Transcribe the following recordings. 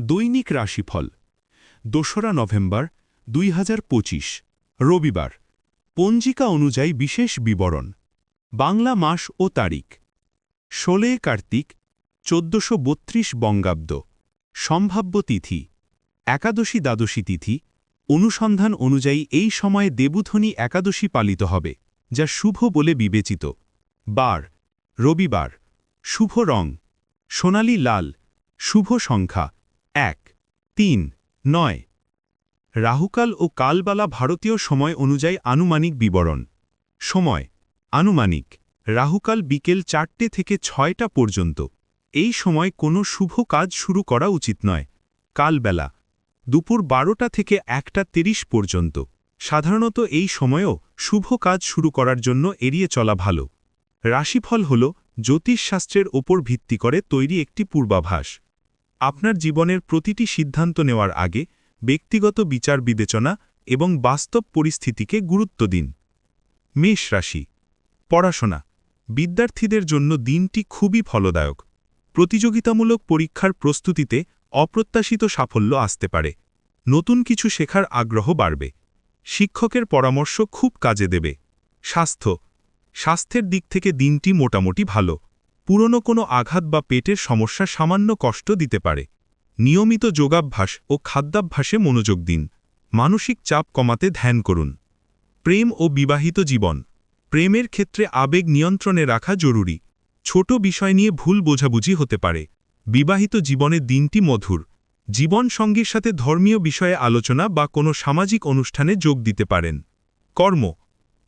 দৈনিক রাশিফল, দোসরা নভেম্বর দুই হাজার পঁচিশ, রবিবার। পঞ্জিকা অনুযায়ী বিশেষ বিবরণ, বাংলা মাস ও তারিখ। ষোলে কার্তিক, চোদ্দশো বঙ্গাব্দ। সম্ভাব্য তিথি, একাদশী দ্বাদশী তিথি। অনুসন্ধান অনুযায়ী এই সময়ে দেবুধ্বনি একাদশী পালিত হবে, যা শুভ বলে বিবেচিত। বার, রবিবার। শুভ রং, সোনালী লাল। শুভ সংখ্যা তিন, নয়। রাহুকাল ও কালবালা ভারতীয় সময় অনুযায়ী আনুমানিক বিবরণ। সময়, আনুমানিক। রাহুকাল বিকেল চারটে থেকে ছয়টা পর্যন্ত। এই সময় কোনো শুভ কাজ শুরু করা উচিত নয়। কালবেলা। দুপুর বারোটা থেকে একটা তিরিশ পর্যন্ত। সাধারণত এই সময়েও শুভ কাজ শুরু করার জন্য এড়িয়ে চলা ভালো। রাশিফল হল জ্যোতিষশাস্ত্রের ওপর ভিত্তি করে তৈরি একটি পূর্বাভাস। আপনার জীবনের প্রতিটি সিদ্ধান্ত নেওয়ার আগে ব্যক্তিগত বিচার বিবেচনা এবং বাস্তব পরিস্থিতিকে গুরুত্ব দিন। মেষ রাশি। পড়াশোনা। বিদ্যার্থীদের জন্য দিনটি খুবই ফলদায়ক। প্রতিযোগিতামূলক পরীক্ষার প্রস্তুতিতে অপ্রত্যাশিত সাফল্য আসতে পারে। নতুন কিছু শেখার আগ্রহ বাড়বে। শিক্ষকের পরামর্শ খুব কাজে দেবে। স্বাস্থ্য। স্বাস্থ্যের দিক থেকে দিনটি মোটামুটি ভালো। পুরনো কোনো আঘাত বা পেটের সমস্যা সামান্য কষ্ট দিতে পারে। নিয়মিত যোগাভ্যাস ও খাদ্যাভ্যাসে মনোযোগ দিন। মানসিক চাপ কমাতে ধ্যান করুন। প্রেম ও বিবাহিত জীবন। প্রেমের ক্ষেত্রে আবেগ নিয়ন্ত্রণে রাখা জরুরি। ছোট বিষয় নিয়ে ভুল বোঝাবুঝি হতে পারে। বিবাহিত জীবনের দিনটি মধুর। জীবন সঙ্গীর সাথে ধর্মীয় বিষয়ে আলোচনা বা কোনো সামাজিক অনুষ্ঠানে যোগ দিতে পারেন। কর্ম।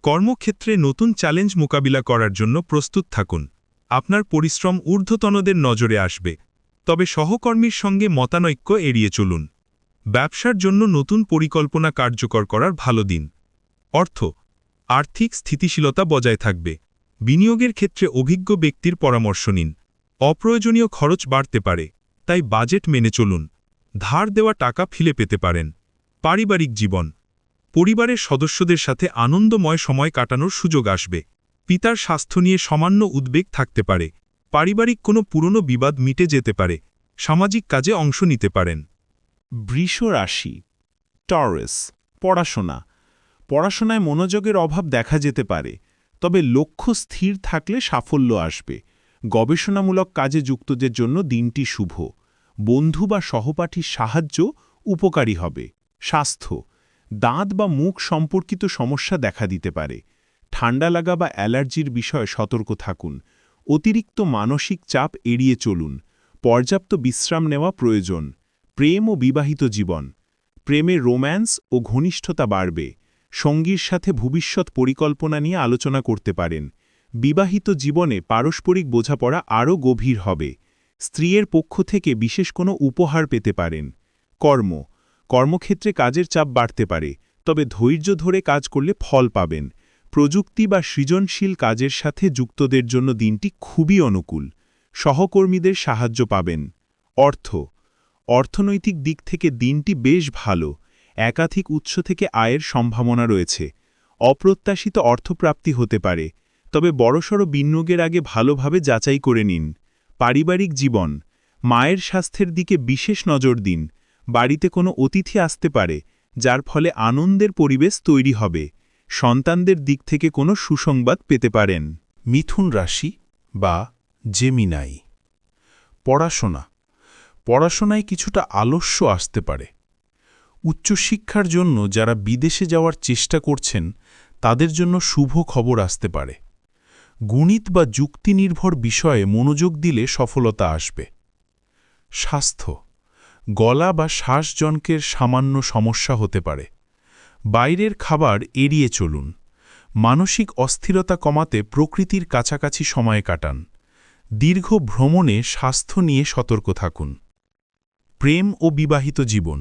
কর্মক্ষেত্রে নতুন চ্যালেঞ্জ মোকাবিলা করার জন্য প্রস্তুত থাকুন। আপনার পরিশ্রম ঊর্ধ্বতনদের নজরে আসবে। তবে সহকর্মীর সঙ্গে মতানৈক্য এড়িয়ে চলুন। ব্যবসার জন্য নতুন পরিকল্পনা কার্যকর করার ভালো দিন। অর্থ, আর্থিক স্থিতিশীলতা বজায় থাকবে। বিনিয়োগের ক্ষেত্রে অভিজ্ঞ ব্যক্তির পরামর্শ নিন। অপ্রয়োজনীয় খরচ বাড়তে পারে, তাই বাজেট মেনে চলুন। ধার দেওয়া টাকা ফিলে পেতে পারেন। পারিবারিক জীবন, পরিবারের সদস্যদের সাথে আনন্দময় সময় কাটানোর সুযোগ আসবে। পিতার স্বাস্থ্য নিয়ে সামান্য উদ্বেগ থাকতে পারে। পারিবারিক কোনো পুরনো বিবাদ মিটে যেতে পারে। সামাজিক কাজে অংশ নিতে পারেন। বৃষ রাশি, টরেস, পড়াশোনা। পড়াশোনায় মনোযোগের অভাব দেখা যেতে পারে, তবে লক্ষ্য স্থির থাকলে সাফল্য আসবে। গবেষণামূলক কাজে যুক্তদের জন্য দিনটি শুভ। বন্ধু বা সহপাঠীর সাহায্য উপকারী হবে। স্বাস্থ্য, দাঁত বা মুখ সম্পর্কিত সমস্যা দেখা দিতে পারে। ঠান্ডা লাগা বা অ্যালার্জির বিষয়ে সতর্ক থাকুন। অতিরিক্ত মানসিক চাপ এড়িয়ে চলুন। পর্যাপ্ত বিশ্রাম নেওয়া প্রয়োজন। প্রেম ও বিবাহিত জীবন। প্রেমে রোম্যান্স ও ঘনিষ্ঠতা বাড়বে। সঙ্গীর সাথে ভবিষ্যৎ পরিকল্পনা নিয়ে আলোচনা করতে পারেন। বিবাহিত জীবনে পারস্পরিক বোঝাপড়া আরও গভীর হবে। স্ত্রীর পক্ষ থেকে বিশেষ কোনো উপহার পেতে পারেন। কর্ম। কর্মক্ষেত্রে কাজের চাপ বাড়তে পারে, তবে ধৈর্য ধরে কাজ করলে ফল পাবেন। প্রযুক্তি বা সৃজনশীল কাজের সাথে যুক্তদের জন্য দিনটি খুবই অনুকূল। সহকর্মীদের সাহায্য পাবেন। অর্থ। অর্থনৈতিক দিক থেকে দিনটি বেশ ভালো। একাধিক উৎস থেকে আয়ের সম্ভাবনা রয়েছে। অপ্রত্যাশিত অর্থপ্রাপ্তি হতে পারে। তবে বড়সড় বিনিয়োগের আগে ভালোভাবে যাচাই করে নিন। পারিবারিক জীবন। মায়ের স্বাস্থ্যের দিকে বিশেষ নজর দিন। বাড়িতে কোনো অতিথি আসতে পারে, যার ফলে আনন্দের পরিবেশ তৈরি হবে। সন্তানদের দিক থেকে কোনো সুসংবাদ পেতে পারেন। মিথুন রাশি বা জেমিনাই। পড়াশোনা। পড়াশোনায় কিছুটা আলস্য আসতে পারে। উচ্চশিক্ষার জন্য যারা বিদেশে যাওয়ার চেষ্টা করছেন, তাদের জন্য শুভ খবর আসতে পারে। গণিত বা যুক্তিনির্ভর বিষয়ে মনোযোগ দিলে সফলতা আসবে। স্বাস্থ্য। গলা বা শ্বাসজনকের সামান্য সমস্যা হতে পারে। বাইরের খাবার এড়িয়ে চলুন। মানসিক অস্থিরতা কমাতে প্রকৃতির কাছাকাছি সময় কাটান। দীর্ঘ ভ্রমণে স্বাস্থ্য নিয়ে সতর্ক থাকুন। প্রেম ও বিবাহিত জীবন।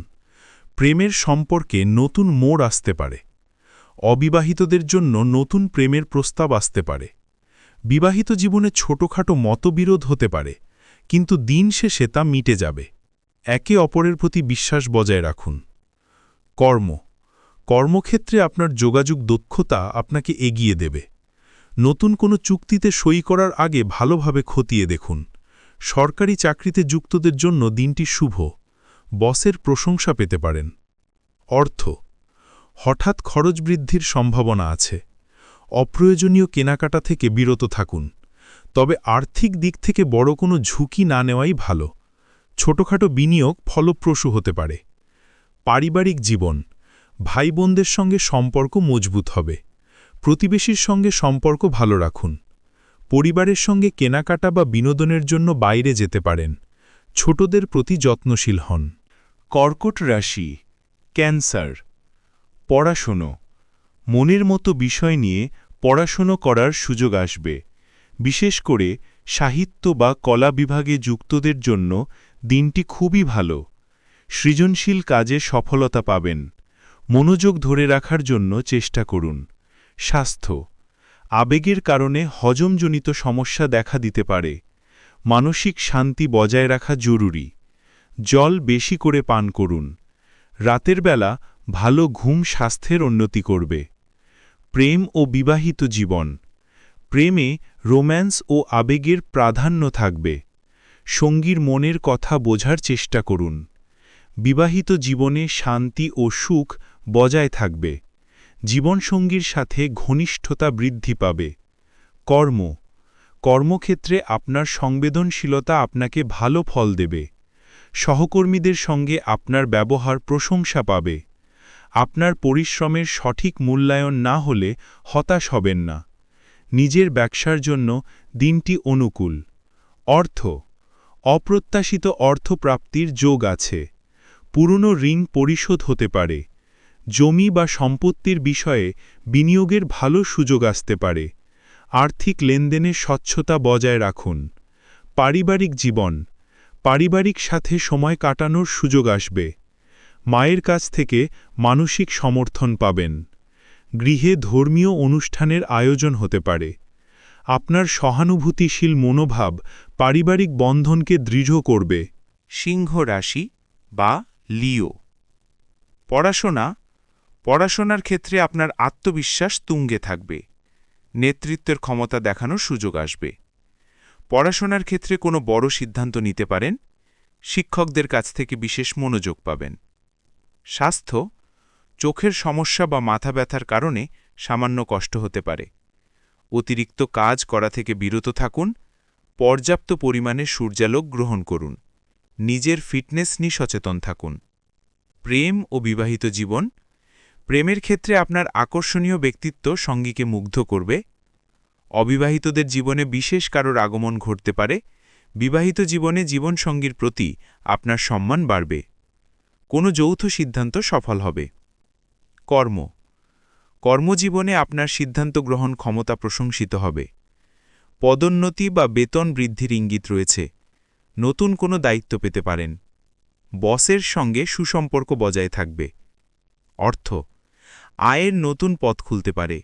প্রেমের সম্পর্কে নতুন মোড় আসতে পারে। অবিবাহিতদের জন্য নতুন প্রেমের প্রস্তাব আসতে পারে। বিবাহিত জীবনে ছোটখাটো মতবিরোধ হতে পারে, কিন্তু দিন শেষে তা মিটে যাবে। একে অপরের প্রতি বিশ্বাস বজায় রাখুন। কর্ম। কর্মক্ষেত্রে আপনার যোগাযোগ দক্ষতা আপনাকে এগিয়ে দেবে। নতুন কোনো চুক্তিতে সই করার আগে ভালোভাবে খতিয়ে দেখুন। সরকারি চাকরিতে যুক্তদের জন্য দিনটি শুভ। বসের প্রশংসা পেতে পারেন। অর্থ, হঠাৎ খরচ বৃদ্ধির সম্ভাবনা আছে। অপ্রয়োজনীয় কেনাকাটা থেকে বিরত থাকুন। তবে আর্থিক দিক থেকে বড় কোনো ঝুঁকি না নেওয়াই ভালো। ছোটখাটো বিনিয়োগ ফলপ্রসূ হতে পারে। পারিবারিক জীবন ভাই বোনদের সঙ্গে সম্পর্ক মজবুত হবে। প্রতিবেশীর সঙ্গে সম্পর্ক ভালো রাখুন। পরিবারের সঙ্গে কেনাকাটা বা বিনোদনের জন্য বাইরে যেতে পারেন। ছোটদের প্রতি যত্নশীল হন। কর্কট রাশি, ক্যান্সার। পড়াশুনো। মনের মতো বিষয় নিয়ে পড়াশুনো করার সুযোগ আসবে। বিশেষ করে সাহিত্য বা কলা বিভাগে যুক্তদের জন্য দিনটি খুবই ভালো। সৃজনশীল কাজে সফলতা পাবেন। মনোযোগ ধরে রাখার জন্য চেষ্টা করুন। স্বাস্থ্য। আবেগের কারণে হজমজনিত সমস্যা দেখা দিতে পারে। মানসিক শান্তি বজায় রাখা জরুরি। জল বেশি করে পান করুন। রাতের বেলা ভালো ঘুম স্বাস্থ্যের উন্নতি করবে। প্রেম ও বিবাহিত জীবন। প্রেমে রোম্যান্স ও আবেগের প্রাধান্য থাকবে। সঙ্গীর মনের কথা বোঝার চেষ্টা করুন। বিবাহিত জীবনে শান্তি ও সুখ বজায় থাকবে। জীবনসঙ্গীর সাথে ঘনিষ্ঠতা বৃদ্ধি পাবে। কর্ম। কর্মক্ষেত্রে আপনার সংবেদনশীলতা আপনাকে ভালো ফল দেবে। সহকর্মীদের সঙ্গে আপনার ব্যবহার প্রশংসা পাবে। আপনার পরিশ্রমের সঠিক মূল্যায়ন না হলে হতাশ হবেন না। নিজের ব্যবসার জন্য দিনটি অনুকূল। অর্থ। অপ্রত্যাশিত অর্থপ্রাপ্তির যোগ আছে। পুরনো ঋণ পরিশোধ হতে পারে। জমি বা সম্পত্তির বিষয়ে বিনিয়োগের ভালো সুযোগ আসতে পারে। আর্থিক লেনদেনে স্বচ্ছতা বজায় রাখুন। পারিবারিক জীবন। পারিবারিক সাথে সময় কাটানোর সুযোগ আসবে। মায়ের কাছ থেকে মানসিক সমর্থন পাবেন। গৃহে ধর্মীয় অনুষ্ঠানের আয়োজন হতে পারে। আপনার সহানুভূতিশীল মনোভাব পারিবারিক বন্ধনকে দৃঢ় করবে। সিংহ রাশি বা লিও। পড়াশোনা পড়াশোনার ক্ষেত্রে আপনার আত্মবিশ্বাস তুঙ্গে থাকবে। নেতৃত্বের ক্ষমতা দেখানোর সুযোগ আসবে। পড়াশোনার ক্ষেত্রে কোনো বড় সিদ্ধান্ত নিতে পারেন। শিক্ষকদের কাছ থেকে বিশেষ মনোযোগ পাবেন। স্বাস্থ্য, চোখের সমস্যা বা মাথা ব্যথার কারণে সামান্য কষ্ট হতে পারে। অতিরিক্ত কাজ করা থেকে বিরত থাকুন। পর্যাপ্ত পরিমাণে সূর্যালোক গ্রহণ করুন। নিজের ফিটনেস নিয়ে সচেতন থাকুন। প্রেম ও বিবাহিত জীবন প্রেমের ক্ষেত্রে আপনার আকর্ষণীয় ব্যক্তিত্ব সঙ্গীকে মুগ্ধ করবে। অবিবাহিতদের জীবনে বিশেষ কারোর আগমন ঘটতে পারে। বিবাহিত জীবনে জীবনসঙ্গীর প্রতি আপনার সম্মান বাড়বে। কোনো যৌথ সিদ্ধান্ত সফল হবে। কর্ম। কর্মজীবনে আপনার সিদ্ধান্ত গ্রহণ ক্ষমতা প্রশংসিত হবে। পদোন্নতি বা বেতন বৃদ্ধির ইঙ্গিত রয়েছে। নতুন কোনো দায়িত্ব পেতে পারেন। বসের সঙ্গে সুসম্পর্ক বজায় থাকবে। অর্থ। আয়ের নতুন পথ খুলতে পারে।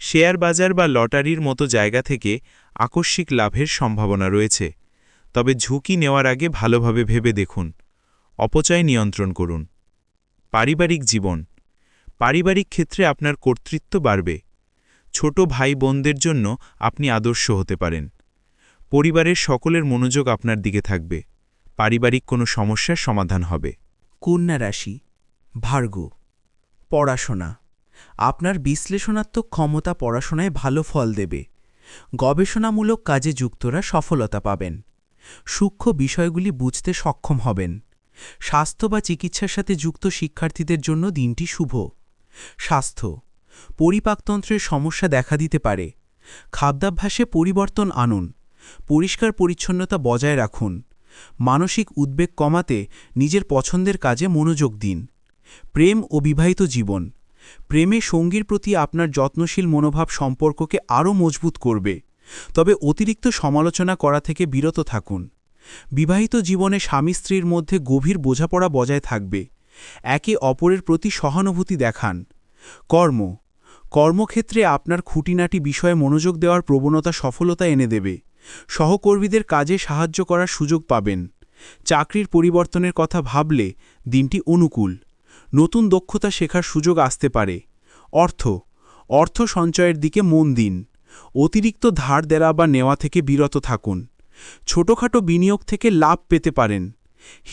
শেয়ার বাজার বা লটারির মতো জায়গা থেকে আকস্মিক লাভের সম্ভাবনা রয়েছে। তবে ঝুঁকি নেওয়ার আগে ভালোভাবে ভেবে দেখুন। অপচয় নিয়ন্ত্রণ করুন। পারিবারিক জীবন। পারিবারিক ক্ষেত্রে আপনার কর্তৃত্ব বাড়বে। ছোট ভাই বোনদের জন্য আপনি আদর্শ হতে পারেন। পরিবারের সকলের মনোযোগ আপনার দিকে থাকবে। পারিবারিক কোনো সমস্যার সমাধান হবে। কন্যা রাশি ভার্গ পড়াশোনা। আপনার বিশ্লেষণাত্মক ক্ষমতা পড়াশোনায় ভালো ফল দেবে। গবেষণামূলক কাজে যুক্তরা সফলতা পাবেন। সূক্ষ্ম বিষয়গুলি বুঝতে সক্ষম হবেন। স্বাস্থ্য বা চিকিৎসার সাথে যুক্ত শিক্ষার্থীদের জন্য দিনটি শুভ। স্বাস্থ্য, পরিপাকতন্ত্রের সমস্যা দেখা দিতে পারে। খাদ্যাভ্যাসে পরিবর্তন আনুন। পরিষ্কার পরিচ্ছন্নতা বজায় রাখুন। মানসিক উদ্বেগ কমাতে নিজের পছন্দের কাজে মনোযোগ দিন। প্রেম ও বিবাহিত জীবন। প্রেমে সঙ্গীর প্রতি আপনার যত্নশীল মনোভাব সম্পর্ককে আরও মজবুত করবে। তবে অতিরিক্ত সমালোচনা করা থেকে বিরত থাকুন। বিবাহিত জীবনে স্বামী স্ত্রীর মধ্যে গভীর বোঝাপড়া বজায় থাকবে। একে অপরের প্রতি সহানুভূতি দেখান। কর্ম। কর্মক্ষেত্রে আপনার খুঁটিনাটি বিষয়ে মনোযোগ দেওয়ার প্রবণতা সফলতা এনে দেবে। সহকর্মীদের কাজে সাহায্য করার সুযোগ পাবেন। চাকরির পরিবর্তনের কথা ভাবলে দিনটি অনুকূল। নতুন দক্ষতা শেখার সুযোগ আসতে পারে। অর্থ অর্থ সঞ্চয়ের দিকে মন দিন। অতিরিক্ত ধার দেওয়া বা নেওয়া থেকে বিরত থাকুন। ছোটখাটো বিনিয়োগ থেকে লাভ পেতে পারেন।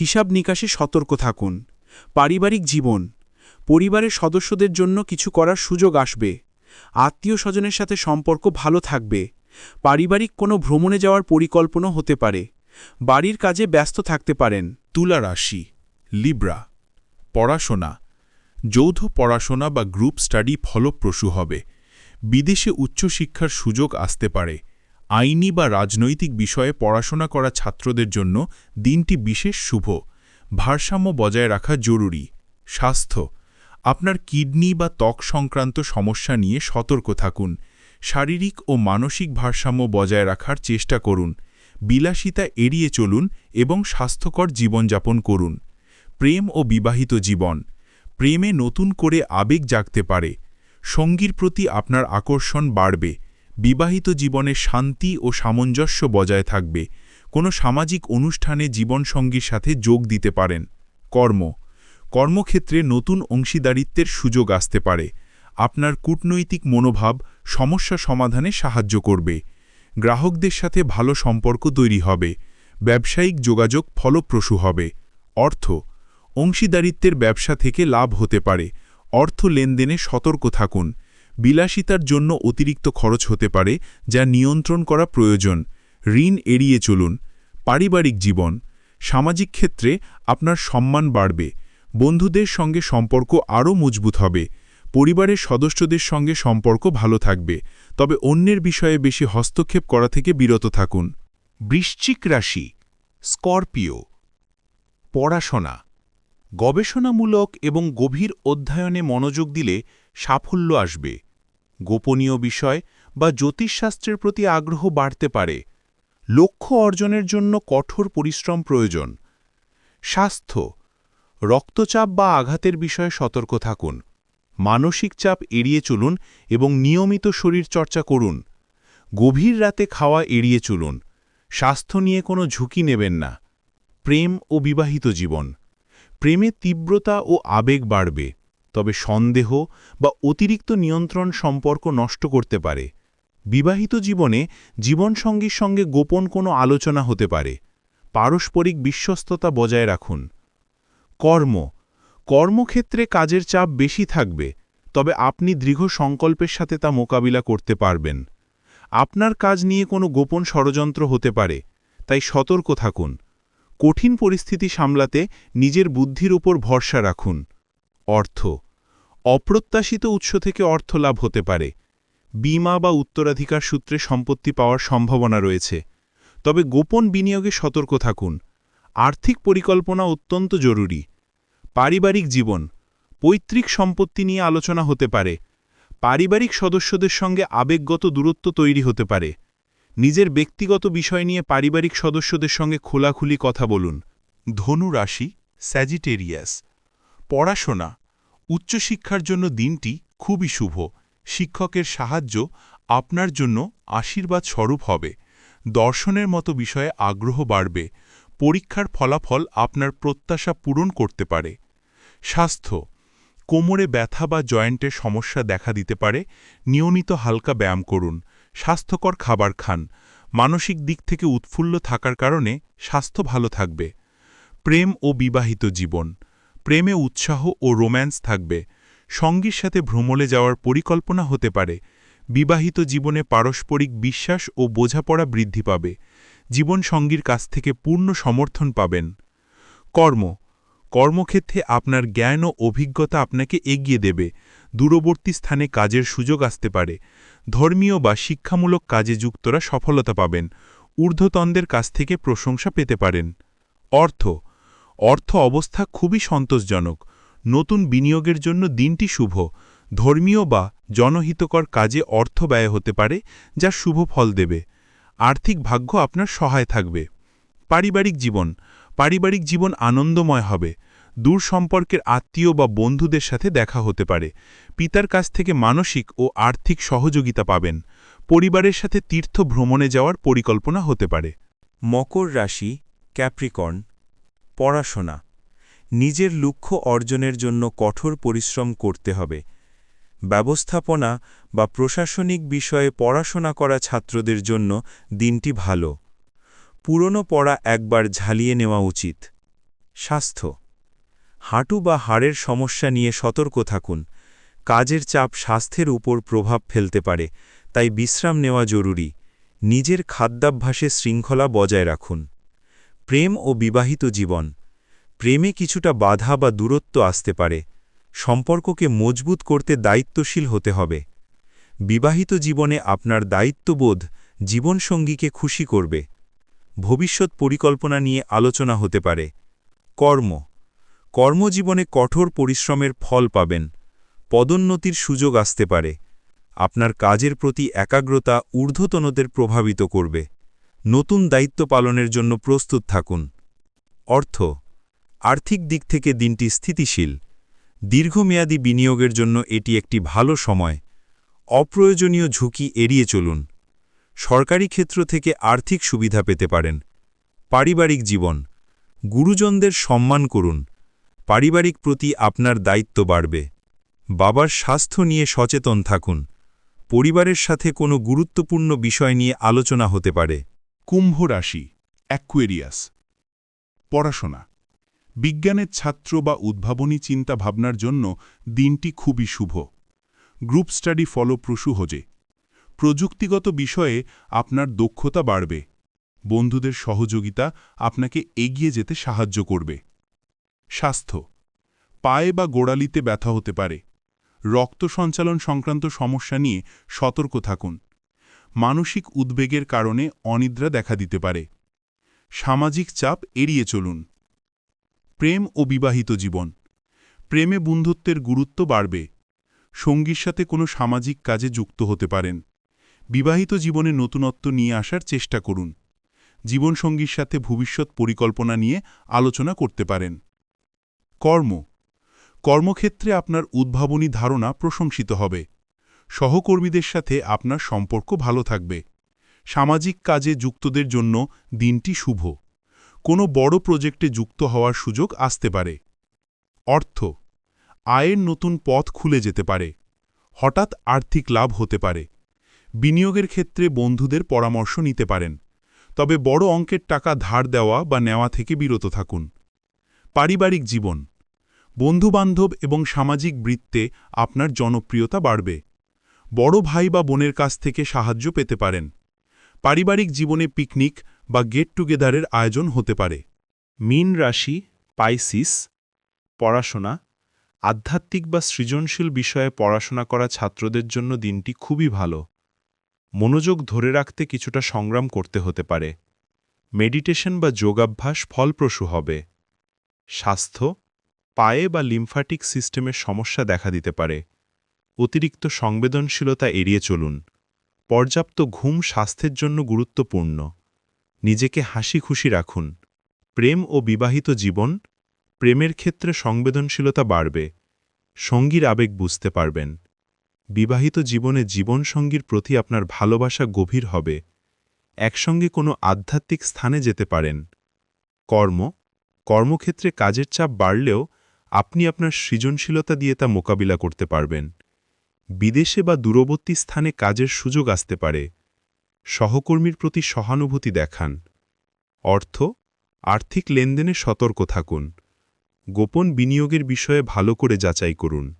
হিসাব নিকাশে সতর্ক থাকুন। পারিবারিক জীবন, পরিবারের সদস্যদের জন্য কিছু করার সুযোগ আসবে। আত্মীয় স্বজনের সাথে সম্পর্ক ভালো থাকবে। পারিবারিক কোনো ভ্রমণে যাওয়ার পরিকল্পনা হতে পারে। বাড়ির কাজে ব্যস্ত থাকতে পারেন। তুলা রাশি, লিব্রা। পড়াশোনা। যৌথ পড়াশোনা বা গ্রুপ স্টাডি ফলপ্রসূ হবে। বিদেশে উচ্চশিক্ষার সুযোগ আসতে পারে। আইনি বা রাজনৈতিক বিষয়ে পড়াশোনা করা ছাত্রদের জন্য দিনটি বিশেষ শুভ। ভারসাম্য বজায় রাখা জরুরি। স্বাস্থ্য। আপনার কিডনি বা ত্বক সংক্রান্ত সমস্যা নিয়ে সতর্ক থাকুন। শারীরিক ও মানসিক ভারসাম্য বজায় রাখার চেষ্টা করুন। বিলাসিতা এড়িয়ে চলুন এবং স্বাস্থ্যকর জীবনযাপন করুন। প্রেম ও বিবাহিত জীবন। প্রেমে নতুন করে আবেগ জাগতে পারে। সঙ্গীর প্রতি আপনার আকর্ষণ বাড়বে। বিবাহিত জীবনে শান্তি ও সামঞ্জস্য বজায় থাকবে। কোনো সামাজিক অনুষ্ঠানে জীবনসঙ্গীর সাথে যোগ দিতে পারেন। কর্ম। কর্মক্ষেত্রে নতুন অংশীদারিত্বের সুযোগ আসতে পারে। আপনার কূটনৈতিক মনোভাব সমস্যা সমাধানে সাহায্য করবে। গ্রাহকদের সাথে ভালো সম্পর্ক তৈরি হবে। ব্যবসায়িক যোগাযোগ ফলপ্রসূ হবে। অর্থ। অংশীদারিত্বের ব্যবসা থেকে লাভ হতে পারে। অর্থ লেনদেনে সতর্ক থাকুন। বিলাসিতার জন্য অতিরিক্ত খরচ হতে পারে, যা নিয়ন্ত্রণ করা প্রয়োজন। ঋণ এড়িয়ে চলুন। পারিবারিক জীবন। সামাজিক ক্ষেত্রে আপনার সম্মান বাড়বে। বন্ধুদের সঙ্গে সম্পর্ক আরও মজবুত হবে। পরিবারের সদস্যদের সঙ্গে সম্পর্ক ভালো থাকবে। তবে অন্যের বিষয়ে বেশি হস্তক্ষেপ করা থেকে বিরত থাকুন। বৃশ্চিক রাশি। স্করপিও। পড়াশোনা। গবেষণামূলক এবং গভীর অধ্যয়নে মনোযোগ দিলে সাফল্য আসবে। গোপনীয় বিষয় বা জ্যোতিষশাস্ত্রের প্রতি আগ্রহ বাড়তে পারে। লক্ষ্য অর্জনের জন্য কঠোর পরিশ্রম প্রয়োজন। স্বাস্থ্য, রক্তচাপ বা আঘাতের বিষয়ে সতর্ক থাকুন। মানসিক চাপ এড়িয়ে চলুন এবং নিয়মিত শরীরচর্চা করুন। গভীর রাতে খাওয়া এড়িয়ে চলুন। স্বাস্থ্য নিয়ে কোনো ঝুঁকি নেবেন না। প্রেম ও বিবাহিত জীবন। প্রেমে তীব্রতা ও আবেগ বাড়বে, তবে সন্দেহ বা অতিরিক্ত নিয়ন্ত্রণ সম্পর্ক নষ্ট করতে পারে। বিবাহিত জীবনে জীবনসঙ্গীর সঙ্গে গোপন কোনো আলোচনা হতে পারে। পারস্পরিক বিশ্বস্ততা বজায় রাখুন। কর্ম। কর্মক্ষেত্রে কাজের চাপ বেশি থাকবে, তবে আপনি দৃঢ় সংকল্পের সাথে তা মোকাবিলা করতে পারবেন। আপনার কাজ নিয়ে কোনো গোপন ষড়যন্ত্র হতে পারে, তাই সতর্ক থাকুন। কঠিন পরিস্থিতি সামলাতে নিজের বুদ্ধির উপর ভরসা রাখুন। অর্থ, অপ্রত্যাশিত উৎস থেকে অর্থ লাভ হতে পারে। বিমা বা উত্তরাধিকার সূত্রে সম্পত্তি পাওয়ার সম্ভাবনা রয়েছে। তবে গোপন বিনিয়োগে সতর্ক থাকুন। আর্থিক পরিকল্পনা অত্যন্ত জরুরি। পারিবারিক জীবন, পৈতৃক সম্পত্তি নিয়ে আলোচনা হতে পারে। পারিবারিক সদস্যদের সঙ্গে আবেগগত দূরত্ব তৈরি হতে পারে। নিজের ব্যক্তিগত বিষয় নিয়ে পারিবারিক সদস্যদের সঙ্গে খোলাখুলি কথা বলুন। ধনু রাশি স্যাজিটেরিয়াস পড়াশোনা, উচ্চশিক্ষার জন্য দিনটি খুবই শুভ। শিক্ষকের সাহায্য আপনার জন্য আশীর্বাদ স্বরূপ হবে। দর্শনের মতো বিষয়ে আগ্রহ বাড়বে। পরীক্ষার ফলাফল আপনার প্রত্যাশা পূরণ করতে পারে। স্বাস্থ্য, কোমরে ব্যথা বা জয়েন্টের সমস্যা দেখা দিতে পারে। নিয়মিত হালকা ব্যায়াম করুন। স্বাস্থ্যকর খাবার খান। মানসিক দিক থেকে উৎফুল্ল থাকার কারণে স্বাস্থ্য ভালো থাকবে। প্রেম ও বিবাহিত জীবন। প্রেমে উৎসাহ ও রোম্যান্স থাকবে। সঙ্গীর সাথে ভ্রমণে যাওয়ার পরিকল্পনা হতে পারে। বিবাহিত জীবনে পারস্পরিক বিশ্বাস ও বোঝাপড়া বৃদ্ধি পাবে। জীবনসঙ্গীর কাছ থেকে পূর্ণ সমর্থন পাবেন। কর্ম। কর্মক্ষেত্রে আপনার জ্ঞান ও অভিজ্ঞতা আপনাকে এগিয়ে দেবে। দূরবর্তী স্থানে কাজের সুযোগ আসতে পারে। ধর্মীয় বা শিক্ষামূলক কাজে যুক্তরা সফলতা পাবেন। ঊর্ধ্বতনদের কাছ থেকে প্রশংসা পেতে পারেন। অর্থ। অর্থ অবস্থা খুবই সন্তোষজনক। নতুন বিনিয়োগের জন্য দিনটি শুভ। ধর্মীয় বা জনহিতকর কাজে অর্থ ব্যয় হতে পারে, যা শুভ ফল দেবে। আর্থিক ভাগ্য আপনার সহায় থাকবে। পারিবারিক জীবন। পারিবারিক জীবন আনন্দময় হবে। দূর সম্পর্কের আত্মীয় বা বন্ধুদের সাথে দেখা হতে পারে। পিতার কাছ থেকে মানসিক ও আর্থিক সহযোগিতা পাবেন। পরিবারের সাথে তীর্থ ভ্রমণে যাওয়ার পরিকল্পনা হতে পারে। মকর রাশি, ক্যাপ্রিকর্ন, পড়াশোনা। নিজের লক্ষ্য অর্জনের জন্য কঠোর পরিশ্রম করতে হবে। ব্যবস্থাপনা বা প্রশাসনিক বিষয়ে পড়াশোনা করা ছাত্রদের জন্য দিনটি ভালো। পুরনো পড়া একবার ঝালিয়ে নেওয়া উচিত। স্বাস্থ্য। হাঁটু বা হাড়ের সমস্যা নিয়ে সতর্ক থাকুন। কাজের চাপ স্বাস্থ্যের উপর প্রভাব ফেলতে পারে, তাই বিশ্রাম নেওয়া জরুরি। নিজের খাদ্যাভ্যাসে শৃঙ্খলা বজায় রাখুন। প্রেম ও বিবাহিত জীবন। প্রেমে কিছুটা বাধা বা দূরত্ব আসতে পারে। সম্পর্ককে মজবুত করতে দায়িত্বশীল হতে হবে। বিবাহিত জীবনে আপনার দায়িত্ববোধ জীবনসঙ্গীকে খুশি করবে। ভবিষ্যৎ পরিকল্পনা নিয়ে আলোচনা হতে পারে। কর্ম। কর্মজীবনে কঠোর পরিশ্রমের ফল পাবেন। পদোন্নতির সুযোগ আসতে পারে। আপনার কাজের প্রতি একাগ্রতা ঊর্ধ্বতনদের প্রভাবিত করবে। নতুন দায়িত্ব পালনের জন্য প্রস্তুত থাকুন। অর্থ, আর্থিক দিক থেকে দিনটি স্থিতিশীল। দীর্ঘমেয়াদী বিনিয়োগের জন্য এটি একটি ভালো সময়। অপ্রয়োজনীয় ঝুঁকি এড়িয়ে চলুন। সরকারি ক্ষেত্র থেকে আর্থিক সুবিধা পেতে পারেন। পারিবারিক জীবন। গুরুজনদের সম্মান করুন। পারিবারিক প্রতি আপনার দায়িত্ব বাড়বে। বাবার স্বাস্থ্য নিয়ে সচেতন থাকুন। পরিবারের সাথে কোনো গুরুত্বপূর্ণ বিষয় নিয়ে আলোচনা হতে পারে। কুম্ভ রাশি অ্যাকুয়েরিয়াস পড়াশোনা। বিজ্ঞানের ছাত্র বা উদ্ভাবনী চিন্তা ভাবনার জন্য দিনটি খুবই শুভ। গ্রুপ স্টাডি ফলপ্রসূ হোজে। প্রযুক্তিগত বিষয়ে আপনার দক্ষতা বাড়বে। বন্ধুদের সহযোগিতা আপনাকে এগিয়ে যেতে সাহায্য করবে। স্বাস্থ্য। পায়ে বা গোড়ালিতে ব্যথা হতে পারে। রক্ত সঞ্চালন সংক্রান্ত সমস্যা নিয়ে সতর্ক থাকুন। মানসিক উদ্বেগের কারণে অনিদ্রা দেখা দিতে পারে। সামাজিক চাপ এড়িয়ে চলুন। প্রেম ও বিবাহিত জীবন। প্রেমে বন্ধুত্বের গুরুত্ব বাড়বে। সঙ্গীর সাথে কোনো সামাজিক কাজে যুক্ত হতে পারেন। বিবাহিত জীবনে নতুনত্ব নিয়ে আসার চেষ্টা করুন। জীবনসঙ্গীর সাথে ভবিষ্যৎ পরিকল্পনা নিয়ে আলোচনা করতে পারেন। কর্ম। কর্মক্ষেত্রে আপনার উদ্ভাবনী ধারণা প্রশংসিত হবে। সহকর্মীদের সাথে আপনার সম্পর্ক ভালো থাকবে। সামাজিক কাজে যুক্তদের জন্য দিনটি শুভ। কোনো বড় প্রজেক্টে যুক্ত হওয়ার সুযোগ আসতে পারে। অর্থ। আয়ের নতুন পথ খুলে যেতে পারে। হঠাৎ আর্থিক লাভ হতে পারে। বিনিয়োগের ক্ষেত্রে বন্ধুদের পরামর্শ নিতে পারেন। তবে বড় অঙ্কের টাকা ধার দেওয়া বা নেওয়া থেকে বিরত থাকুন। পারিবারিক জীবন। বন্ধুবান্ধব এবং সামাজিক বৃত্তে আপনার জনপ্রিয়তা বাড়বে। বড় ভাই বা বোনের কাছ থেকে সাহায্য পেতে পারেন। পারিবারিক জীবনে পিকনিক বা গেট টুগেদারের আয়োজন হতে পারে। মীন রাশি, পাইসিস, পড়াশোনা, আধ্যাত্মিক বা সৃজনশীল বিষয়ে পড়াশোনা করা ছাত্রদের জন্য দিনটি খুবই ভালো। মনোযোগ ধরে রাখতে কিছুটা সংগ্রাম করতে হতে পারে। মেডিটেশন বা যোগাভ্যাস ফলপ্রসূ হবে। স্বাস্থ্য, পায়ে বা লিম্ফাটিক সিস্টেমের সমস্যা দেখা দিতে পারে। অতিরিক্ত সংবেদনশীলতা এড়িয়ে চলুন। পর্যাপ্ত ঘুম স্বাস্থ্যের জন্য গুরুত্বপূর্ণ। নিজেকে হাসি খুশি রাখুন। প্রেম ও বিবাহিত জীবন, প্রেমের ক্ষেত্রে সংবেদনশীলতা বাড়বে। সঙ্গীর আবেগ বুঝতে পারবেন। বিবাহিত জীবনে জীবনসঙ্গীর প্রতি আপনার ভালোবাসা গভীর হবে। একসঙ্গে কোনো আধ্যাত্মিক স্থানে যেতে পারেন। কর্ম কর্মক্ষেত্রে কাজের চাপ বাড়লেও আপনি আপনার সৃজনশীলতা দিয়ে তা মোকাবিলা করতে পারবেন। বিদেশে বা দূরবর্তী স্থানে কাজের সুযোগ আসতে পারে। সহকর্মীর প্রতি সহানুভূতি দেখান। অর্থ, আর্থিক লেনদেনে সতর্ক থাকুন। গোপন বিনিয়োগের বিষয়ে ভালো করে যাচাই করুন।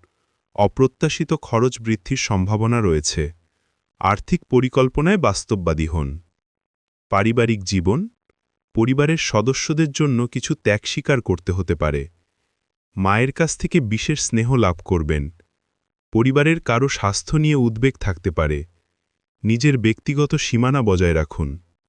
অপ্রত্যাশিত খরচ বৃদ্ধির সম্ভাবনা রয়েছে। আর্থিক পরিকল্পনায় বাস্তববাদী হন। পারিবারিক জীবন পরিবারের সদস্যদের জন্য কিছু ত্যাগ স্বীকার করতে হতে পারে। মায়ের কাছ থেকে বিশেষ স্নেহ লাভ করবেন। পরিবারের কারও স্বাস্থ্য নিয়ে উদ্বেগ থাকতে পারে। নিজের ব্যক্তিগত সীমানা বজায় রাখুন।